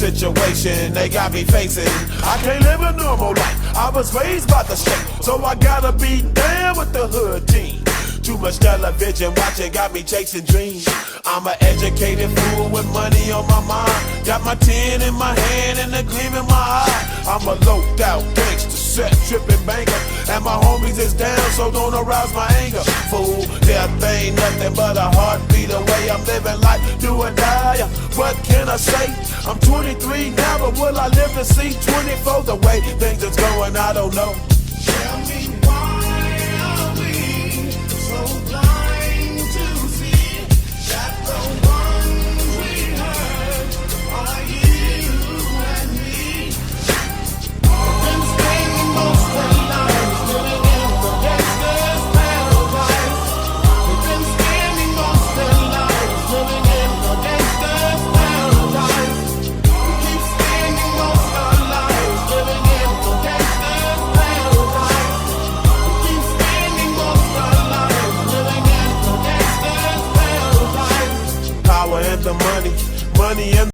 situation they got me facing. I can't live a normal life. I was raised by the state, so I gotta be down with the hood team. Too much television watching got me chasing dreams. I'm an educated fool with money on my mind. Got my tin in my hand and a gleam in my eye. I'm a loped out gangster, set tripping banker. And my homies is down, so don't arouse my anger. Fool, death ain't nothing but a heartbeat away. I'm living life, do or die. What can I say? I'm 23 now, but will I live to see 24? The way things is going, I don't know. the money, money and